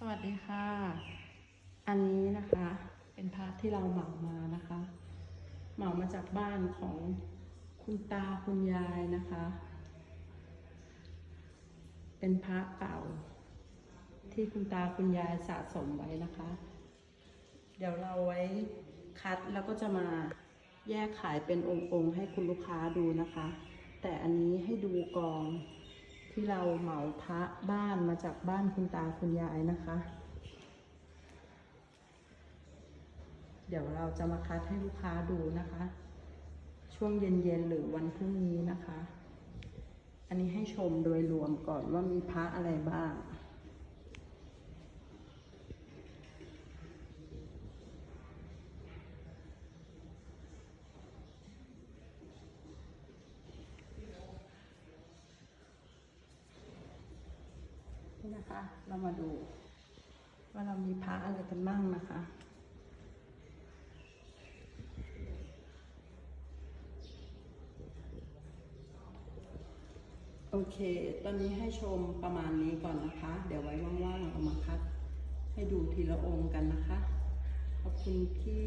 สวัสดีค่ะ อันนี้นะคะ เป็นพระที่เราเหมามานะคะ เหมามาจากบ้านของคุณตาคุณยายนะคะ เป็นพระเก่า ที่คุณตาคุณยายสะสมไว้นะคะ เดี๋ยวเราไว้คัดแล้วก็จะมาแยกขายเป็นองค์ๆให้คุณลูกค้าดูนะคะ แต่อันนี้ให้ดูกอง ที่เราเหมาพระบ้านมาจากบ้านคุณตาคุณยายนะคะ เดี๋ยวเราจะมาคัดให้ลูกค้าดูนะคะ ช่วงเย็นๆหรือวันพรุ่งนี้นะคะ อันนี้ให้ชมโดยรวมก่อนว่ามีพระอะไรบ้าง นี่นะคะ เรามาดู ว่าเรามีพระอะไรกันบ้างนะคะโอเค ตอนนี้ให้ชมประมาณนี้ก่อนนะคะ เดี๋ยวไว้ว่างๆเรามาคัด ให้ดูทีละองค์กันนะคะ ขอบคุณที่